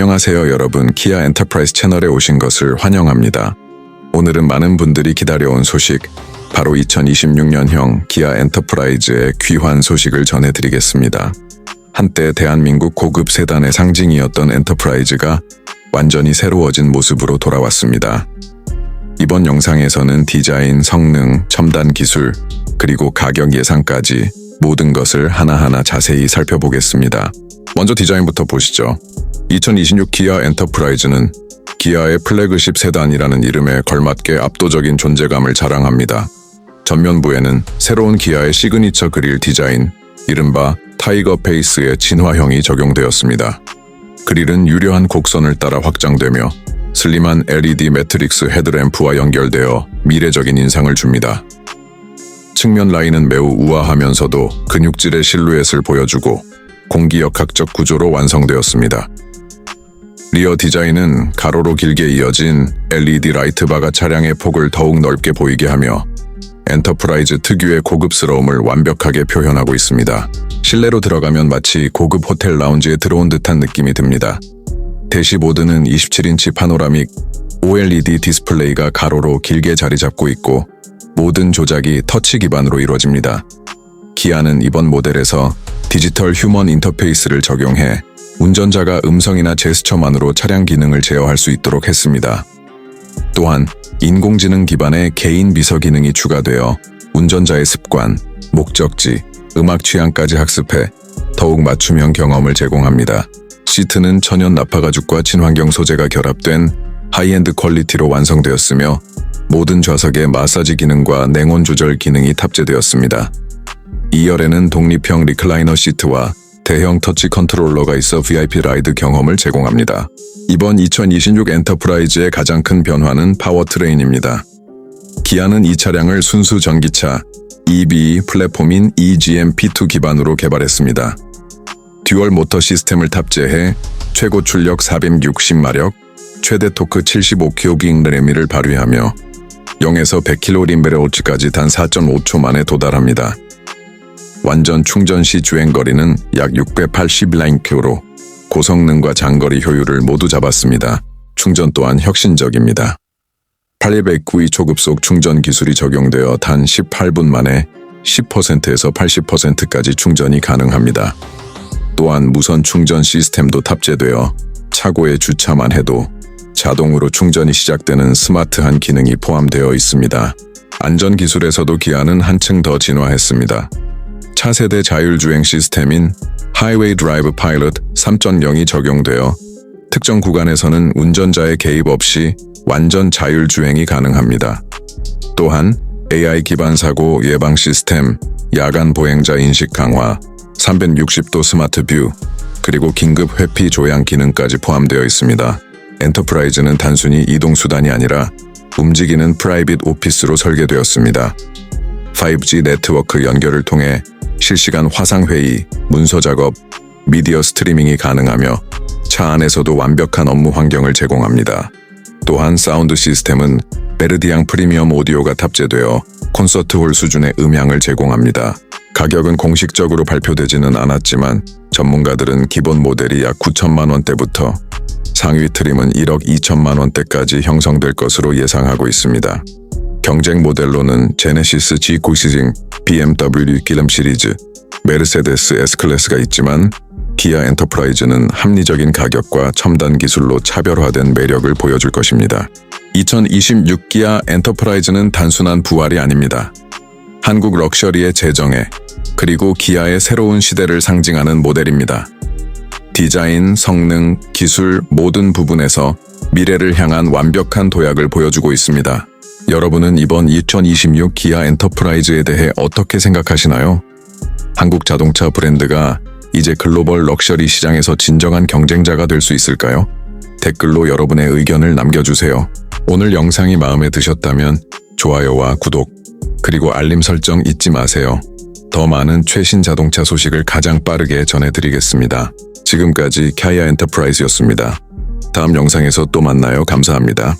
안녕하세요 여러분 키아 엔터프라이즈 채널에 오신 것을 환영합니다. 오늘은 많은 분들이 기다려온 소식 바로 2026년형 기아 엔터프라이즈의 귀환 소식을 전해드리겠습니다. 한때 대한민국 고급 세단의 상징이었던 엔터프라이즈가 완전히 새로워진 모습으로 돌아왔습니다. 이번 영상에서는 디자인, 성능, 첨단 기술, 그리고 가격 예상까지 모든 것을 하나하나 자세히 살펴보겠습니다. 먼저 디자인부터 보시죠. 2026 기아 엔터프라이즈는 기아의 플래그십 세단이라는 이름에 걸맞게 압도적인 존재감을 자랑합니다. 전면부에는 새로운 기아의 시그니처 그릴 디자인, 이른바 타이거 페이스의 진화형이 적용되었습니다. 그릴은 유려한 곡선을 따라 확장되며 슬림한 LED 매트릭스 헤드램프와 연결되어 미래적인 인상을 줍니다. 측면 라인은 매우 우아하면서도 근육질의 실루엣을 보여주고 공기역학적 구조로 완성되었습니다. 리어 디자인은 가로로 길게 이어진 LED 라이트바가 차량의 폭을 더욱 넓게 보이게 하며 엔터프라이즈 특유의 고급스러움을 완벽하게 표현하고 있습니다. 실내로 들어가면 마치 고급 호텔 라운지에 들어온 듯한 느낌이 듭니다. 대시보드는 27인치 파노라믹 OLED 디스플레이가 가로로 길게 자리 잡고 있고 모든 조작이 터치 기반으로 이루어집니다. 기아는 이번 모델에서 디지털 휴먼 인터페이스를 적용해 운전자가 음성이나 제스처만으로 차량 기능을 제어할 수 있도록 했습니다. 또한 인공지능 기반의 개인 비서 기능이 추가되어 운전자의 습관, 목적지, 음악 취향까지 학습해 더욱 맞춤형 경험을 제공합니다. 시트는 천연 나파 가죽과 친환경 소재가 결합된 하이엔드 퀄리티로 완성되었으며 모든 좌석에 마사지 기능과 냉온 조절 기능이 탑재되었습니다. 2열에는 독립형 리클라이너 시트와 대형 터치 컨트롤러가 있어 VIP 라이드 경험을 제공합니다. 이번 2026 엔터프라이즈의 가장 큰 변화는 파워트레인입니다. 기아는 이 차량을 순수 전기차 EV 플랫폼인 E EGM P2 기반으로 개발했습니다. 듀얼 모터 시스템을 탑재해 최고 출력 460마력, 최대 토크 75kg 램미를 발휘하며 0에서 100km 림베레오치까지 단 4.5초 만에 도달합니다. 완전 충전 시 주행 거리는 약 680라인 큐로 고성능과 장거리 효율을 모두 잡았습니다. 충전 또한 혁신적입니다. 800구의 초급속 충전 기술이 적용되어 단 18분 만에 10%에서 80%까지 충전이 가능합니다. 또한 무선 충전 시스템도 탑재되어 차고에 주차만 해도 자동으로 충전이 시작되는 스마트한 기능이 포함되어 있습니다. 안전 기술에서도 기아는 한층 더 진화했습니다. 차세대 자율주행 시스템인 하이웨이 드라이브 파일럿 3.0이 적용되어 특정 구간에서는 운전자의 개입 없이 완전 자율주행이 가능합니다. 또한 AI 기반 사고 예방 시스템, 야간 보행자 인식 강화, 360도 스마트 뷰, 그리고 긴급 회피 조향 기능까지 포함되어 있습니다. 엔터프라이즈는 단순히 이동 수단이 아니라 움직이는 프라이빗 오피스로 설계되었습니다. 5G 네트워크 연결을 통해 실시간 화상회의, 문서 작업, 미디어 스트리밍이 가능하며 차 안에서도 완벽한 업무 환경을 제공합니다. 또한 사운드 시스템은 베르디앙 프리미엄 오디오가 탑재되어 콘서트홀 수준의 음향을 제공합니다. 가격은 공식적으로 발표되지는 않았지만 전문가들은 기본 모델이 약 9천만 원대부터 상위 트림은 1억 2천만 원대까지 형성될 것으로 예상하고 있습니다. 경쟁 모델로는 제네시스 G9 시즌, BMW 기름 시리즈, 메르세데스 S클래스가 있지만 기아 엔터프라이즈는 합리적인 가격과 첨단 기술로 차별화된 매력을 보여줄 것입니다. 2026 기아 엔터프라이즈는 단순한 부활이 아닙니다. 한국 럭셔리의 재정에 그리고 기아의 새로운 시대를 상징하는 모델입니다. 디자인, 성능, 기술 모든 부분에서 미래를 향한 완벽한 도약을 보여주고 있습니다. 여러분은 이번 2026 기아 엔터프라이즈에 대해 어떻게 생각하시나요? 한국 자동차 브랜드가 이제 글로벌 럭셔리 시장에서 진정한 경쟁자가 될 수 있을까요? 댓글로 여러분의 의견을 남겨주세요. 오늘 영상이 마음에 드셨다면 좋아요와 구독, 그리고 알림 설정 잊지 마세요. 더 많은 최신 자동차 소식을 가장 빠르게 전해드리겠습니다. 지금까지 캐이아 엔터프라이즈였습니다. 다음 영상에서 또 만나요. 감사합니다.